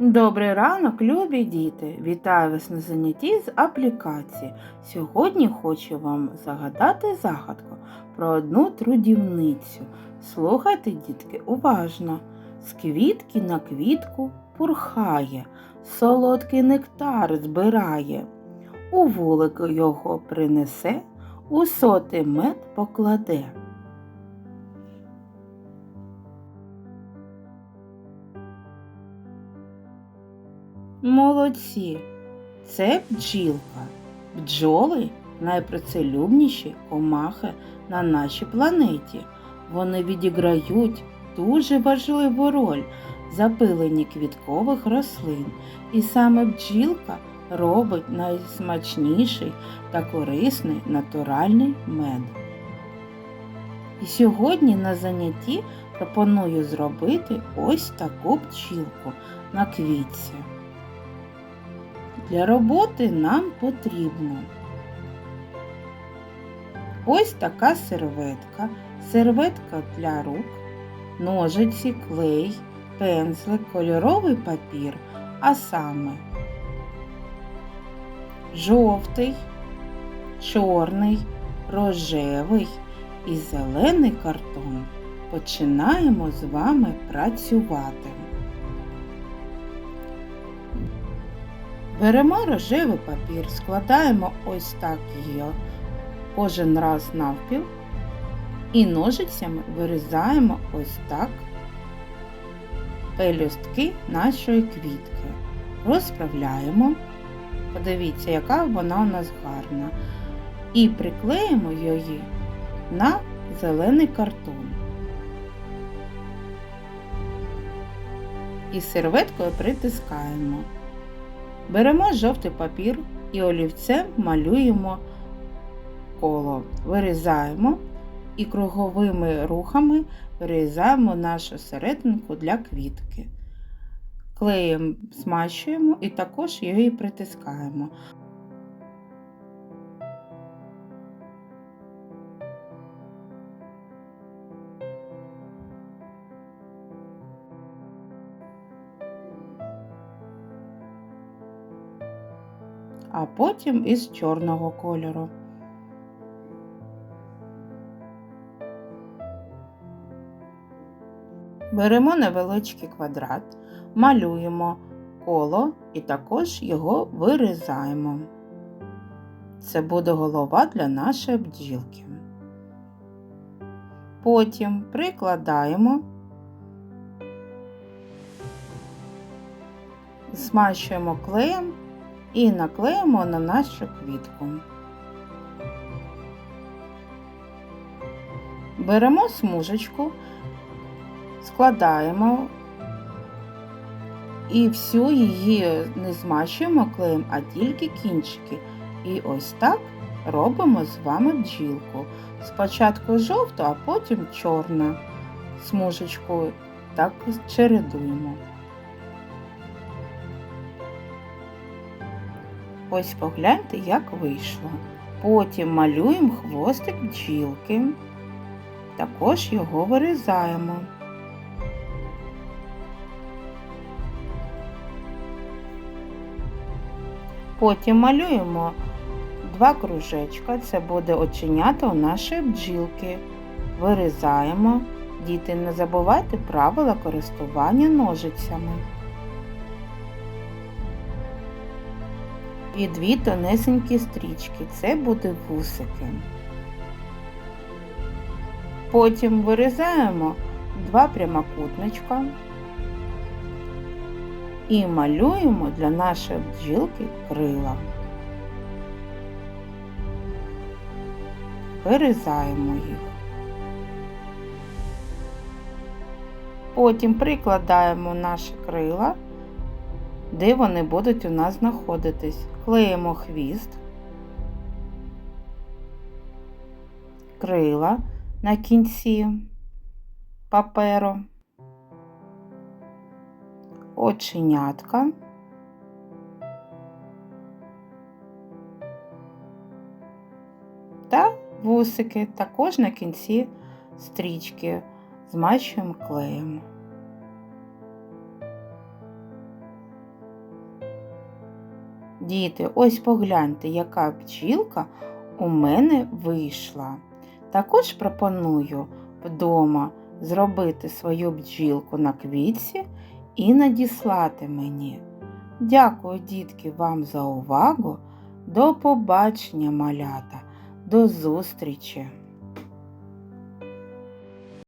Добрий ранок, любі діти! Вітаю вас на занятті з аплікації. Сьогодні хочу вам загадати загадку про одну трудівницю. Слухайте, дітки, уважно. З квітки на квітку пурхає, солодкий нектар збирає. У вулик його принесе, у соти мед покладе. Молодці! Це бджілка. Бджоли найпрацелюбніші комахи на нашій планеті. Вони відіграють дуже важливу роль в запиленні квіткових рослин. І саме бджілка робить найсмачніший та корисний натуральний мед. І сьогодні на занятті пропоную зробити ось таку бджілку на квітці. Для роботи нам потрібно ось така серветка, серветка для рук, ножиці, клей, пензлик, кольоровий папір, а саме жовтий, чорний, рожевий і зелений картон. Починаємо з вами працювати. Беремо рожевий папір, складаємо ось так його кожен раз навпіл і ножицями вирізаємо ось так пелюстки нашої квітки. Розправляємо. Подивіться, яка вона у нас гарна. І приклеїмо її на зелений картон. І серветкою притискаємо. Беремо жовтий папір і олівцем малюємо коло, вирізаємо і круговими рухами вирізаємо нашу серединку для квітки. Клеєм смащуємо і також її притискаємо. А потім із чорного кольору. Беремо невеличкий квадрат, малюємо коло і також його вирізаємо. Це буде голова для нашої бджілки. Потім прикладаємо, змащуємо клеєм і наклеїмо на нашу квітку. Беремо смужечку, складаємо і всю її не змащуємо клеєм, а тільки кінчики. І ось так робимо з вами бджілку. Спочатку жовту, а потім чорну смужечку. Так чередуємо. Ось погляньте, як вийшло. Потім малюємо хвостик бджілки, також його вирізаємо. Потім малюємо два кружечка, це буде оченята у нашої бджілки. Вирізаємо. Діти, не забувайте правила користування ножицями. І дві тонесенькі стрічки. Це буде вусики. Потім вирізаємо два прямокутничка і малюємо для нашої бджілки крила. Вирізаємо їх. Потім прикладаємо наші крила де вони будуть у нас знаходитись. Клеїмо хвіст, крила на кінці паперу, оченятка. Та вусики також на кінці стрічки змащуємо клеєм. Діти, ось погляньте, яка бджілка у мене вийшла. Також пропоную вдома зробити свою бджілку на квітці і надіслати мені. Дякую, дітки, вам за увагу. До побачення, малята, до зустрічі!